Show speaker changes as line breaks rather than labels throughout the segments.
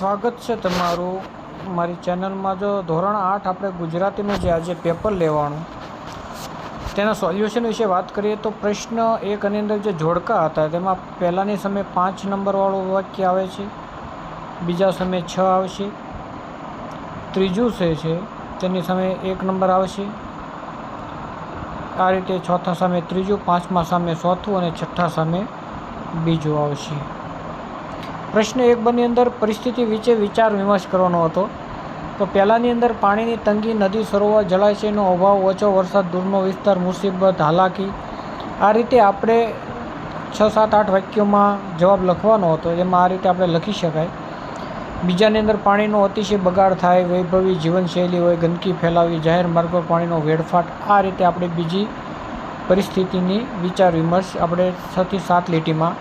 સ્વાગત છે તમારું. મારી ચેનલમાં જો ધોરણ આઠ આપણે ગુજરાતીનું જે આજે પેપર લેવાનું, તેના સોલ્યુશન વિશે વાત કરીએ તો પ્રશ્ન એકની અંદર જે જોડકા હતા, તેમાં પહેલાંની સમયે પાંચ નંબરવાળું વાક્ય આવે છે, બીજા સમયે છ આવશે, ત્રીજું છે, તેની સામે એક નંબર આવશે, આ રીતે ચોથા સામે ત્રીજું, પાંચમા સામે ચોથું અને છઠ્ઠા સામે બીજું આવશે. પ્રશ્ન એક બની અંદર પરિસ્થિતિ વિશે વિચાર વિમર્શ કરવાનો હતો. તો પહેલાંની અંદર પાણીની તંગી, નદી સરોવર, જળાશયનો અભાવ, ઓછો વરસાદ, દૂરનો વિસ્તાર, મુસીબત, હાલાકી, આ રીતે આપણે છ સાત આઠ વાક્યોમાં જવાબ લખવાનો હતો. એમાં આ રીતે આપણે લખી શકાય. બીજાની અંદર પાણીનો અતિશય બગાડ થાય, વૈભવી જીવનશૈલી હોય, ગંદકી ફેલાવી, જાહેર માર્ગ પાણીનો વેડફાટ, આ રીતે આપણે બીજી પરિસ્થિતિની વિચાર વિમર્શ આપણે છથી સાત લીટીમાં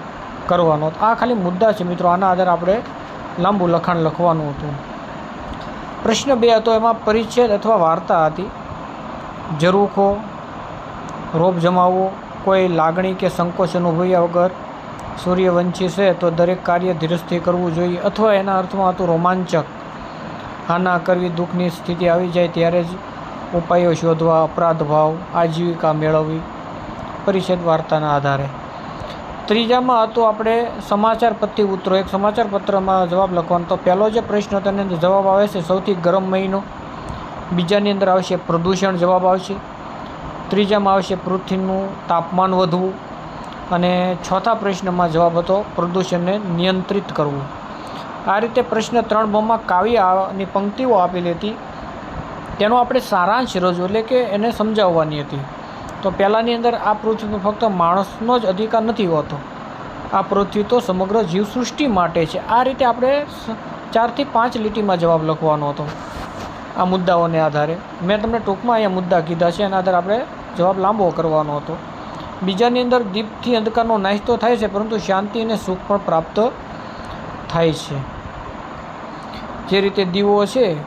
કરવાનો આ ખાલી મુદ્દા છે મિત્રો. આના આધારે આપણે લાંબુ લખાણ લખવાનું હતું. પ્રશ્ન બે હતો. એમાં પરિચ્છેદ અથવા વાર્તા હતી. જરૂખો, રોપ જમાવવો, કોઈ લાગણી કે સંકોચ અનુભવ્યા વગર સૂર્યવંશી છે તો દરેક કાર્ય ધીરજથી કરવું જોઈએ અથવા એના અર્થમાં હતું રોમાંચક. હાના કરવી દુઃખની સ્થિતિ આવી જાય ત્યારે જ ઉપાયો શોધવા, અપરાધ ભાવ, આજીવિકા મેળવવી પરિષદ વાર્તાના આધારે. ત્રીજામાં હતું આપણે સમાચાર પત્તી ઉતરો. એક સમાચાર પત્રમાં જવાબ લખવાનો તો પહેલો જે પ્રશ્ન હતો એની અંદર જવાબ આવે છે, સૌથી ગરમ મહિનો. બીજાની અંદર આવશે પ્રદૂષણ, જવાબ આવશે. ત્રીજામાં આવશે પૃથ્વીનું તાપમાન વધવું. અને ચોથા પ્રશ્નમાં જવાબ હતો, પ્રદૂષણને નિયંત્રિત કરવું. આ રીતે પ્રશ્ન ત્રણ બમાં કાવ્યની પંક્તિઓ આપેલી હતી. તેનો આપણે સારાંશ રજૂ એટલે કે એને સમજાવવાની હતી. તો પહેલાંની અંદર આ પૃથ્વી ફક્ત માણસનો જ અધિકાર નથી હોતો. આ પૃથ્વી તો સમગ્ર જીવસૃષ્ટિ માટે છે. આ રીતે આપણે ચારથી પાંચ લીટીમાં જવાબ લખવાનો હતો. આ મુદ્દાઓને આધારે. મેં તમને ટૂંકમાં અહીંયા મુદ્દા કીધા છે, એના આધારે આપણે જવાબ લાંબો કરવાનો હતો. બીજાની અંદર દીપથી અંધકારનો નાશ તો થાય છે, પરંતુ શાંતિ અને સુખ પણ પ્રાપ્ત થાય છે. જે રીતે દીવો છે,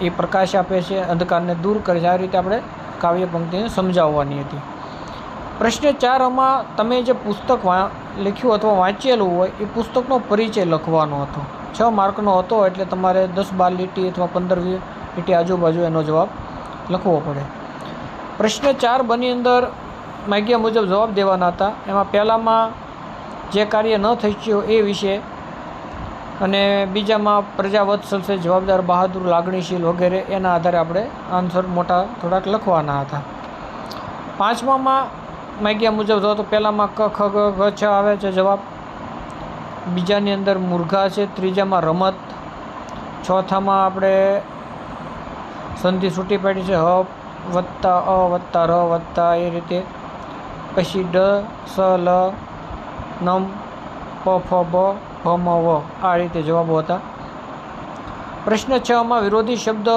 એ પ્રકાશ આપે છે, અંધકારને દૂર કરે છે. આ રીતે આપણે કાવ્ય પંક્તિને સમજાવવાની હતી. પ્રશ્ન ચારમાં તમે જે પુસ્તક લખ્યું અથવા વાંચેલું હોય, એ પુસ્તકનો પરિચય લખવાનો હતો. છ માર્કનો હતો એટલે તમારે દસ બાર લીટી અથવા પંદર લીટી આજુબાજુ એનો જવાબ લખવો પડે. પ્રશ્ન ચાર બની અંદર માગ્યા મુજબ જવાબ દેવાના હતા. એમાં પહેલાંમાં જે કાર્ય ન થઈ ગયું એ વિશે અને બીજામાં પ્રજાવત્સલ છે જવાબદાર બહાદુર, લાગણીશીલ વગેરે એના આધારે આપણે આન્સર મોટા થોડાક લખવાના હતા. પાંચમામાં માગ્યા મુજબ જો તો પહેલાંમાં ક, ખ ગ, છ આવે છે જવાબ. બીજાની અંદર મુર્ઘા છે, ત્રીજામાં રમત. ચોથામાં આપણે સંધિ છૂટી પાડી છે, હ, વત્તા, અ, વત્તા, ર, વત્તા, એ રીતે. પછી ડ, સ, લ, નમ, પ, ફ, બ ભ મ વ આ રીતે જવાબો હતા. પ્રશ્ન છમાં વિરોધી શબ્દ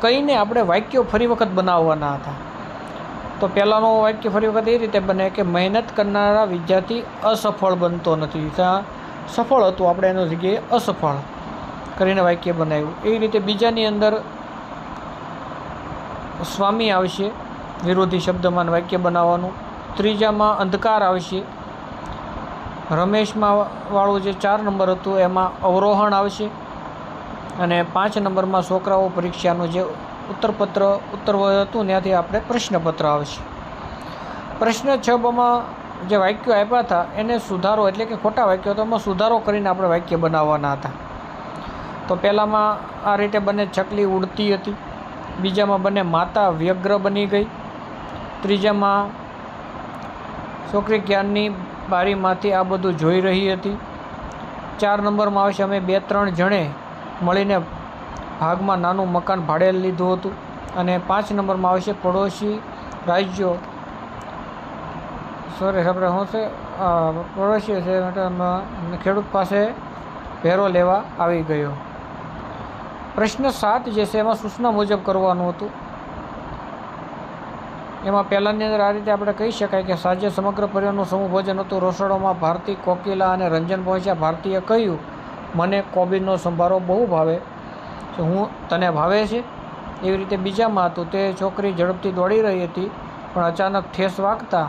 કહીને આપણે વાક્યો ફરી વખત બનાવવાના હતા. તો પહેલાંનો વાક્ય ફરી વખત એ રીતે બને કે મહેનત કરનારા વિદ્યાર્થી અસફળ બનતો નથી. ત્યાં સફળ હતું, આપણે એનો જગ્યાએ અસફળ કરીને વાક્ય બનાવ્યું. એ રીતે બીજાની અંદર સ્વામી આવશે, વિરોધી શબ્દમાં વાક્ય બનાવવાનું. ત્રીજામાં અંધકાર આવશે રમેશમાં વાળું જે ચાર નંબર હતું, એમાં અવરોહણ આવશે અને પાંચ નંબરમાં છોકરાઓ પરીક્ષાનું જે ઉત્તરપત્ર ઉત્તર હતું, ત્યાંથી આપણે પ્રશ્નપત્ર આવશે. પ્રશ્ન છ બમાં જે વાક્યો આપ્યા હતા, એને સુધારો એટલે કે ખોટા વાક્યો, તો એમાં સુધારો કરીને આપણે વાક્ય બનાવવાના હતા. તો પહેલાંમાં આ રીતે બંને ચકલી ઉડતી હતી. બીજામાં બંને માતા વ્યગ્ર બની ગઈ. ત્રીજામાં છોકરી ક્યારની બારીમાંથી આ બધું જોઈ રહી હતી? ચાર નંબરમાં આવશે અમે બે ત્રણ જણે મળીને ભાગમાં નાનું મકાન ભાડે લીધું હતું અને પાંચ નંબરમાં આવશે પડોશી રાજ્યો સોરી આપણે શું છે પડોશીઓ છે ખેડૂત પાસે ભેરો લેવા આવી ગયો. પ્રશ્ન સાત જે છે, એમાં સૂચના મુજબ કરવાનું હતું. એમાં પહેલાંની અંદર આ રીતે આપણે કહી શકાય કે સાંજે સમગ્ર પરિવારનું સમૂહ ભોજન હતું. રસોડામાં ભારતી કોકિલા અને રંજન પહોંચ્યા. ભારતીએ કહ્યું, મને કોબીનો સંભારો બહુ ભાવે તો હું તને ભાવે છે? એવી રીતે બીજામાં હતું. તે છોકરી ઝડપથી દોડી રહી હતી, પણ અચાનક ઠેસ વાગતા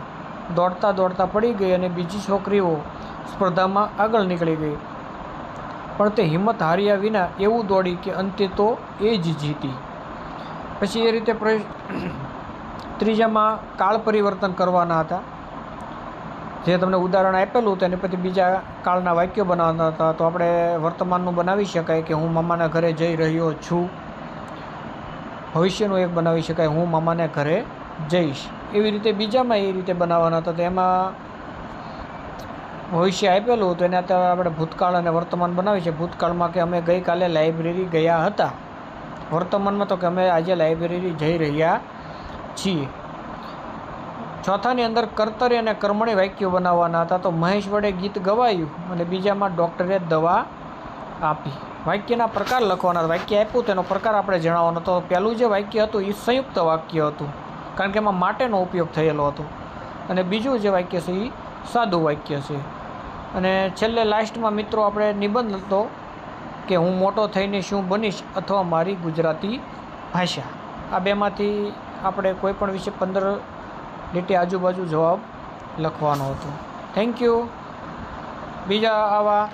દોડતા દોડતા પડી ગઈ અને બીજી છોકરીઓ સ્પર્ધામાં આગળ નીકળી ગઈ. પણ તે હિંમત હાર્યા વિના એવું દોડી કે અંતે તો એ જ જીતી. પછી એ રીતે ત્રીજામાં કાળ પરિવર્તન કરવાના હતા. જે તમને ઉદાહરણ આપેલું હતું, એની પછી બીજા કાળના વાક્યો બનાવવાના હતા. તો આપણે વર્તમાનનું બનાવી શકાય કે હું મામાના ઘરે જઈ રહ્યો છું. ભવિષ્યનું એક બનાવી શકાય, હું મામાને ઘરે જઈશ. એવી રીતે બીજામાં એ રીતે બનાવવાના હતા. તો એમાં ભવિષ્ય આપેલું હતું, એને અત્યારે આપણે ભૂતકાળ અને વર્તમાન બનાવી છે. ભૂતકાળમાં કે અમે ગઈકાલે લાઇબ્રેરી ગયા હતા. વર્તમાનમાં તો કે અમે આજે લાઇબ્રેરી જઈ રહ્યા છીએ ચોથાની અંદર કર્તરી અને કર્મણી વાક્યો બનાવવાના હતા તો મહેશ વડે ગીત ગવાયું અને બીજામાં ડૉક્ટરે દવા આપી. વાક્યના પ્રકાર લખવાના વાક્ય આપ્યું તેનો પ્રકાર આપણે જણાવવાનો હતો. પહેલું જે વાક્ય હતું એ સંયુક્ત વાક્ય હતું, કારણ કે એમાં માટેનો ઉપયોગ થયેલો હતો. અને બીજું જે વાક્ય છે એ સાદું વાક્ય છે. અને છેલ્લે લાસ્ટમાં મિત્રો આપણે નિબંધ હતો કે હું મોટો થઈને શું બનીશ અથવા મારી ગુજરાતી ભાષા. આ બેમાંથી આપણે કોઈપણ વિશે પંદર લીટી આજુબાજુ જવાબ લખવાનો હતો. થેન્ક યુ બીજા આવા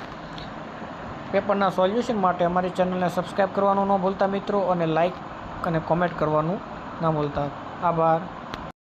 પેપરના સોલ્યુશન માટે અમારી ચેનલને સબસ્ક્રાઈબ કરવાનું ન ભૂલતા મિત્રો અને લાઈક અને કોમેન્ટ કરવાનું ન ભૂલતા. આભાર.